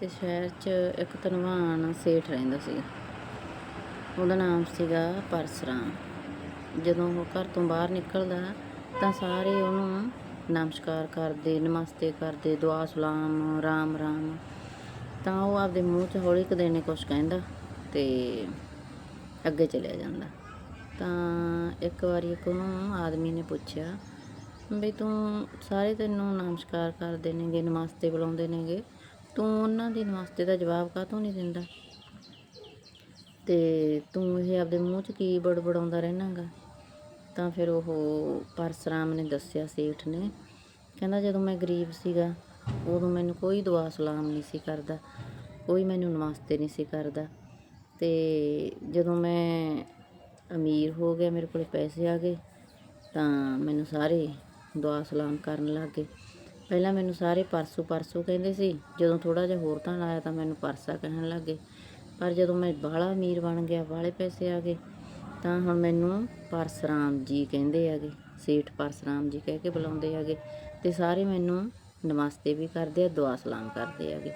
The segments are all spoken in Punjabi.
ਕਿਸੇ ਸ਼ਹਿਰ 'ਚ ਇੱਕ ਧਨਵਾਨ ਸੇਠ ਰਹਿੰਦਾ ਸੀ। ਉਹਦਾ ਨਾਮ ਸੀਗਾ ਪਰਸਰਾਮ। ਜਦੋਂ ਉਹ ਘਰ ਤੋਂ ਬਾਹਰ ਨਿਕਲਦਾ, ਤਾਂ ਸਾਰੇ ਉਹਨੂੰ ਨਮਸਕਾਰ ਕਰਦੇ, ਨਮਸਤੇ ਕਰਦੇ, ਦੁਆ, ਸਲਾਮ, ਰਾਮ ਰਾਮ। ਤਾਂ ਉਹ ਆਪਦੇ ਮੂੰਹ 'ਚ ਹੌਲੀ ਕਦੇ ਨੇ ਕੁਛ ਕਹਿੰਦਾ ਤੇ ਅੱਗੇ ਚਲਿਆ ਜਾਂਦਾ। ਤਾਂ ਇੱਕ ਵਾਰੀ ਇੱਕ ਉਹਨੂੰ ਆਦਮੀ ਨੇ ਪੁੱਛਿਆ ਵੀ ਤੂੰ ਸਾਰੇ ਤੈਨੂੰ ਨਮਸਕਾਰ ਕਰਦੇ ਨੇਗੇ, ਨਮਸਤੇ ਬੁਲਾਉਂਦੇ ਨੇਗੇ ਤੂੰ ਉਹਨਾਂ ਦੇ ਨਮਸਤੇ ਦਾ ਜਵਾਬ ਕਾਹਤੋਂ ਨਹੀਂ ਦਿੰਦਾ? ਤੇ ਤੂੰ ਇਹ ਆਪਦੇ ਮੂੰਹ 'ਚ ਕੀ ਬੜਬੜਾਉਂਦਾ ਰਹਿਣਾਗਾ? ਤਾਂ ਫਿਰ ਉਹ ਪਰਸਰਾਮ ਨੇ ਦੱਸਿਆ ਸੇਠ ਨੇ। ਕਹਿੰਦਾ, ਜਦੋਂ ਮੈਂ ਗਰੀਬ ਸੀਗਾ, ਉਦੋਂ ਮੈਨੂੰ ਕੋਈ ਦੁਆ ਸਲਾਮ ਨਹੀਂ ਸੀ ਕਰਦਾ, ਕੋਈ ਮੈਨੂੰ ਨਮਸਤੇ ਨਹੀਂ ਸੀ ਕਰਦਾ। ਤੇ ਜਦੋਂ ਮੈਂ ਅਮੀਰ ਹੋ ਗਿਆ, ਮੇਰੇ ਕੋਲ ਪੈਸੇ ਆ ਗਏ, ਤਾਂ ਮੈਨੂੰ ਸਾਰੇ ਦੁਆ ਸਲਾਮ ਕਰਨ ਲੱਗ ਗਏ। ਪਹਿਲਾਂ ਮੈਨੂੰ ਸਾਰੇ ਪਰਸੂ ਪਰਸੂ ਕਹਿੰਦੇ ਸੀ, ਜਦੋਂ ਥੋੜਾ ਜਿਹਾ ਹੋਰ ਤਾਂ ਲਾਇਆ ਤਾਂ ਮੈਨੂੰ ਪਰਸਾ ਕਹਿਣ ਲੱਗ ਗਏ। ਪਰ ਜਦੋਂ ਮੈਂ ਬਾਹਲਾ ਅਮੀਰ ਬਣ ਗਿਆ, ਬਾਹਲੇ ਪੈਸੇ ਆ ਗਏ, ਤਾਂ ਹੁਣ ਮੈਨੂੰ ਪਰਸਰਾਮ ਜੀ ਕਹਿੰਦੇ ਹੈਗੇ, ਸੇਠ ਪਰਸਰਾਮ ਜੀ ਕਹਿ ਕੇ ਬੁਲਾਉਂਦੇ ਹੈਗੇ ਤੇ ਸਾਰੇ ਮੈਨੂੰ ਨਮਸਤੇ ਵੀ ਕਰਦੇ ਆ, ਦੁਆ ਸਲਾਮ ਕਰਦੇ ਹੈਗੇ।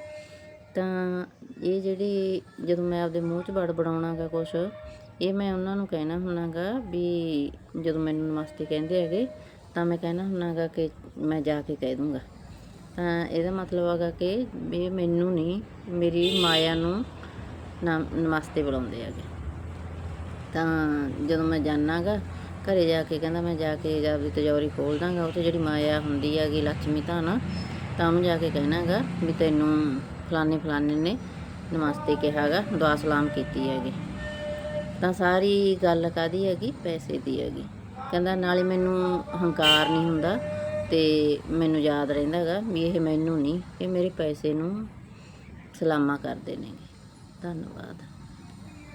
ਤਾਂ ਇਹ ਜਿਹੜੀ ਜਦੋਂ ਮੈਂ ਆਪਦੇ ਮੂੰਹ 'ਚ ਬੜ ਬੜਾਉਣਾਗਾ ਕੁਛ, ਇਹ ਮੈਂ ਉਹਨਾਂ ਨੂੰ ਕਹਿਣਾ ਹੁੰਨਾਗਾ ਵੀ ਜਦੋਂ ਮੈਨੂੰ ਨਮਸਤੇ ਕਹਿੰਦੇ ਹੈਗੇ ਤਾਂ ਮੈਂ ਕਹਿਣਾ ਹੁੰਨਾਗਾ ਕਿ ਮੈਂ ਜਾ ਕੇ ਕਹਿ ਦੂੰਗਾ। ਤਾਂ ਇਹਦਾ ਮਤਲਬ ਹੈਗਾ ਕਿ ਵੀ ਮੈਨੂੰ ਨਹੀਂ, ਮੇਰੀ ਮਾਇਆ ਨੂੰ ਨਮ, ਨਮਸਤੇ ਬੁਲਾਉਂਦੇ ਹੈਗੇ। ਤਾਂ ਜਦੋਂ ਮੈਂ ਜਾਣਾਗਾ, ਘਰੇ ਜਾ ਕੇ ਕਹਿੰਦਾ ਮੈਂ ਜਾ ਕੇ ਆਪਦੀ ਤਜੌਰੀ ਖੋਲ ਦਾਂਗਾ ਉੱਥੇ ਜਿਹੜੀ ਮਾਇਆ ਹੁੰਦੀ ਹੈਗੀ ਲక్ష్ਮੀ ਧਨ ਤਾਂ ਉਹਨੂੰ ਜਾ ਕੇ ਕਹਿਣਾਗਾ ਵੀ ਤੈਨੂੰ ਫਲਾਣੇ ਫਲਾਣੇ ਨੇ ਨਮਸਤੇ ਕਿਹਾਗਾ, ਦੁਆ ਸਲਾਮ ਕੀਤੀ ਹੈਗੀ। ਤਾਂ ਸਾਰੀ ਗੱਲ ਕਾਦੀ ਹੈਗੀ? ਪੈਸੇ ਦੀ ਹੈਗੀ। ਕਹਿੰਦਾ ਨਾਲੇ ਮੈਨੂੰ ਹੰਕਾਰ ਨਹੀਂ ਹੁੰਦਾ ਤੇ ਮੈਨੂੰ ਯਾਦ ਰਹਿੰਦਾ ਹੈਗਾ ਵੀ ਇਹ ਮੈਨੂੰ ਨਹੀਂ, ਇਹ ਮੇਰੇ ਪੈਸੇ ਨੂੰ ਸਲਾਮਾ ਕਰਦੇ ਨੇਗੇ। ਧੰਨਵਾਦ।